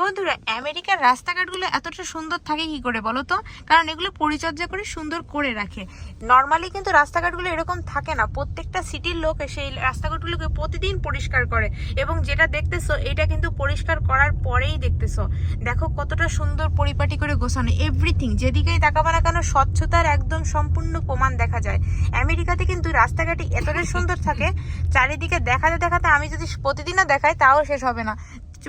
বন্ধুরা, আমেরিকার রাস্তাঘাটগুলো এতটা সুন্দর থাকে কি করে বলো তো? কারণ এগুলো পরিচর্যা করে সুন্দর করে রাখে। নর্মালি কিন্তু রাস্তাঘাটগুলো এরকম থাকে না। প্রত্যেকটা সিটির লোক সেই রাস্তাঘাটগুলোকে প্রতিদিন পরিষ্কার করে এবং যেটা দেখতেছো, এটা কিন্তু পরিষ্কার করার পরেই দেখতেছো। দেখো কতটা সুন্দর পরিপাটি করে গোছানো এভরিথিং যেদিকেই তাকাবো না কেন, স্বচ্ছতার একদম সম্পূর্ণ প্রমাণ দেখা যায়। আমেরিকাতে কিন্তু রাস্তাঘাটে এতটাই সুন্দর থাকে, চারিদিকে দেখাতে দেখাতে আমি যদি প্রতিদিনও দেখাই, তাও শেষ হবে না।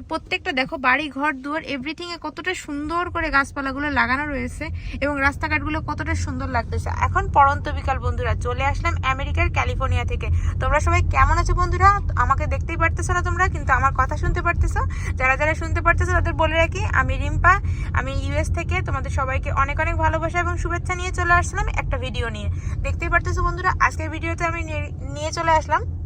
প্রত্যেকটা দেখো, বাড়ি, ঘর, দুয়ার এভরিথিং এ কতটা সুন্দর করে গাছপালাগুলো লাগানো রয়েছে এবং রাস্তাঘাটগুলো কতটা সুন্দর লাগতেছে। এখন পরন্ত বিকাল, বন্ধুরা, চলে আসলাম আমেরিকার ক্যালিফোর্নিয়া থেকে। তোমরা সবাই কেমন আছো, বন্ধুরা? আমাকে দেখতেই পারতেছো না তোমরা, কিন্তু আমার কথা শুনতে পারতেছো? যারা যারা শুনতে পারতেছো, তাদের বলে রাখি, আমি রিম্পা, আমি ইউএস থেকে। তোমাদের সবাইকে অনেক অনেক ভালোবাসা এবং শুভেচ্ছা নিয়ে চলে আসলাম একটা ভিডিও নিয়ে। দেখতেই পারতেছো, বন্ধুরা, আজকের ভিডিওতে আমি নিয়ে চলে আসলাম।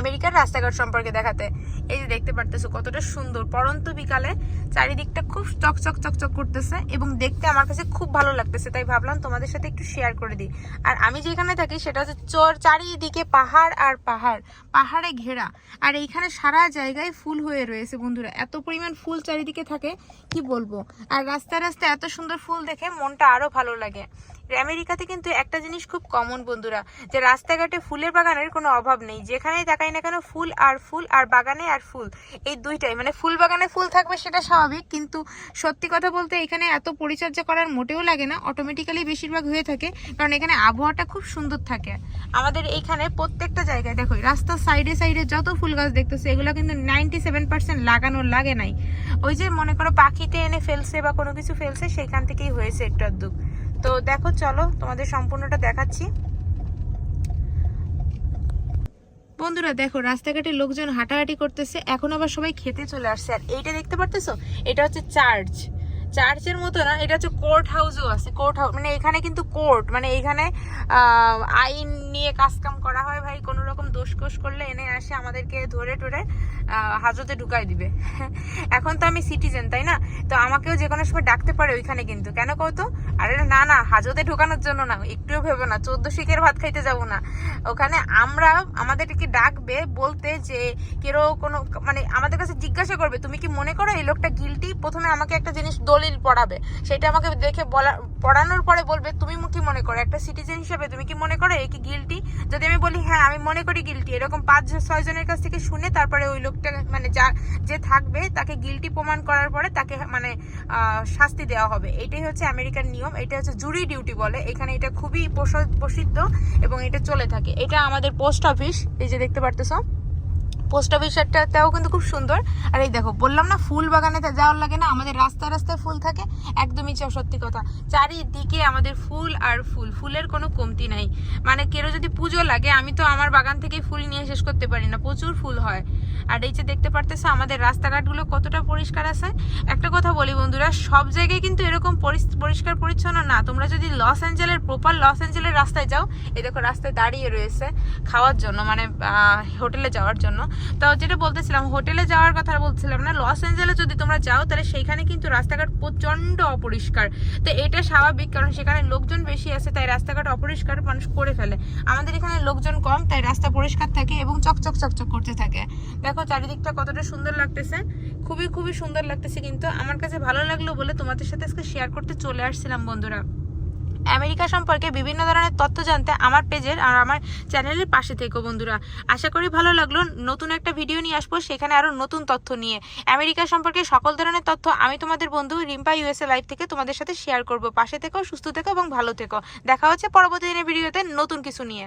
আমেরিকার রাস্তাঘাট সম্পর্কে দেখাতে। এই যে দেখতে পারতেছো কতটা সুন্দর। পরন্ত বিকালে চারিদিকটা খুব চকচক চকচক করতেছে এবং দেখতে আমার কাছে খুব ভালো লাগতেছে। তাই ভাবলাম তোমাদের সাথে একটু শেয়ার করে দিই। আর আমি যেখানে থাকি সেটা হচ্ছে চর চারিদিকে পাহাড় আর পাহাড়, পাহাড়ে ঘেরা। আর এইখানে সারা জায়গায় ফুল হয়ে রয়েছে বন্ধুরা। এত পরিমাণ ফুল চারিদিকে থাকে, কি বলব? আর রাস্তায় রাস্তায় এত সুন্দর ফুল দেখে মনটা আরও ভালো লাগে। আমেরিকাতে কিন্তু একটা জিনিস খুব কমন বন্ধুরা, যে রাস্তাঘাটে ফুলের বাগানের কোনো অভাব নেই। যেখানেই তাকাই না কেন ফুল আর ফুল আর বাগানে আর ফুল, এই দুইটাই। মানে ফুল বাগানে ফুল থাকবে সেটা স্বাভাবিক, কিন্তু সত্যি কথা বলতে এখানে এত পরিচর্যা করার মোটেও লাগে না অটোমেটিক্যালি বেশিরভাগ হয়ে থাকে, কারণ এখানে আবহাওয়াটা খুব সুন্দর থাকে। আমাদের এইখানে প্রত্যেকটা জায়গায় দেখো রাস্তার সাইডে সাইডে যত ফুল গাছ দেখতেছে, এগুলো কিন্তু নাইনটি সেভেন পার্সেন্ট লাগানো লাগে নাই। ওই যে মনে করো পাখিতে এনে ফেলছে বা কোনো কিছু ফেলছে, সেখান থেকেই হয়েছে একটু আধটু তো দেখো, চলো তোমাদের সম্পূর্ণটা দেখাচ্ছি। বন্ধুরা, দেখো, রাস্তাঘাটে লোকজন হাঁটাহাঁটি করতেছে, এখন আবার সবাই খেতে চলে আসছে। আর এইটা দেখতে পারতেছো? এটা হচ্ছে চার্চ। চার্চের মতো না, এটা হচ্ছে কোর্ট হাউসও আছে। কোর্ট হাউস মানে এখানে কিন্তু কোর্ট মানে এখানে আইন নিয়ে কাজকাম করা হয় ভাই। কোনো রকম দোষ কোষ করলে এনে আসে আমাদেরকে ধরে টরে হাজতে ঢুকাই দিবে। এখন তো আমি সিটিজেন তাই না? তো আমাকেও যে কোনো সময় ডাকতে পারে ওইখানে কিন্তু। কেন কত আরে না না হাজতে ঢুকানোর জন্য না, একটুও ভেবো না। চোদ্দ শিখের ভাত খাইতে যাব না। ওখানে আমরা, আমাদেরকে ডাকবে বলতে যে, কেউ কোনো মানে আমাদের কাছে জিজ্ঞাসা করবে, তুমি কি মনে করো এই লোকটা গিলটি প্রথমে আমাকে একটা জিনিস দলিল পড়াবে। সেটা আমাকে দেখে বলা পড়ানোর পরে বলবে, তুমি কি মনে করো? একটা সিটিজেন হিসেবে তুমি কি মনে করো এই কি গিলটি যদি আমি বলি হ্যাঁ আমি মনে করি গিলটি এরকম পাঁচ ছয় জনের কাছ থেকে শুনে তারপরে ওই লোকটা মানে যা যে থাকবে, তাকে গিলটি প্রমাণ করার পরে তাকে মানে শাস্তি দেওয়া হবে। এটাই হচ্ছে আমেরিকান নিয়ম। এটা হচ্ছে জুরি ডিউটি বলে। এখানে এটা খুবই প্রস- প্রসিদ্ধ এবং এটা চলে থাকে। এটা আমাদের পোস্ট অফিস এই যে দেখতে পারতেছো? পোস্ট অফিসটাও কিন্তু খুব সুন্দর। আর এই দেখো, বললাম না, ফুল বাগানে যাওয়ার লাগে না, আমাদের রাস্তায় রাস্তায় ফুল থাকে, একদমই চ- সত্যি কথা। চারিদিকে আমাদের ফুল আর ফুল, ফুলের কোনো কমতি নাই। মানে কেউ যদি পুজো লাগে, আমি তো আমার বাগান থেকে ফুল নিয়ে শেষ করতে পারি না, প্রচুর ফুল হয়। আর এই যে দেখতে পারতেছো, আমাদের রাস্তাঘাটগুলো কতটা পরিষ্কার আছে। একটা কথা বলি বন্ধুরা, সব জায়গায় কিন্তু এরকম পরিষ্কার পরিচ্ছন্ন না। তোমরা যদি লস অ্যাঞ্জেলের প্রপার লস অ্যাঞ্জেলের রাস্তায় যাও, এই দেখো, রাস্তায় দাঁড়িয়ে রয়েছে খাওয়ার জন্য মানে হোটেলে যাওয়ার জন্য। তো যেটা বলতেছিলাম, হোটেলে যাওয়ার কথা বলছিলাম না, লস অ্যাঞ্জেলে যদি তোমরা যাও, তাহলে সেইখানে কিন্তু রাস্তাঘাট প্রচণ্ড অপরিষ্কার। তো এটা স্বাভাবিক, কারণ সেখানে লোকজন বেশি আছে, তাই রাস্তাঘাট অপরিষ্কার মানুষ করে ফেলে। আমাদের এখানে লোকজন কম, তাই রাস্তা পরিষ্কার থাকে এবং চকচক চকচক করতে থাকে। দেখো চারিদিকটা কতটা সুন্দর লাগতেছে, খুবই খুবই সুন্দর লাগতেছে কিন্তু। আমার কাছে ভালো লাগল বলে তোমাদের সাথে আজকে শেয়ার করতে চলে আসছিলাম, বন্ধুরা। আমেরিকা সম্পর্কে বিভিন্ন ধরনের তথ্য জানতে আমার পেজের আর আমার চ্যানেলের পাশে থেকো বন্ধুরা। আশা করি ভালো লাগল। নতুন একটা ভিডিও নিয়ে আসব, সেখানে আরও নতুন তথ্য নিয়ে। আমেরিকা সম্পর্কে সকল ধরনের তথ্য আমি তোমাদের বন্ধু রিম্পা ইউএসএ লাইভ থেকে তোমাদের সাথে শেয়ার করব। পাশে থেকো, সুস্থ থেকো এবং ভালো থেকো। দেখা হচ্ছে পরবর্তী দিনের ভিডিওতে নতুন কিছু নিয়ে।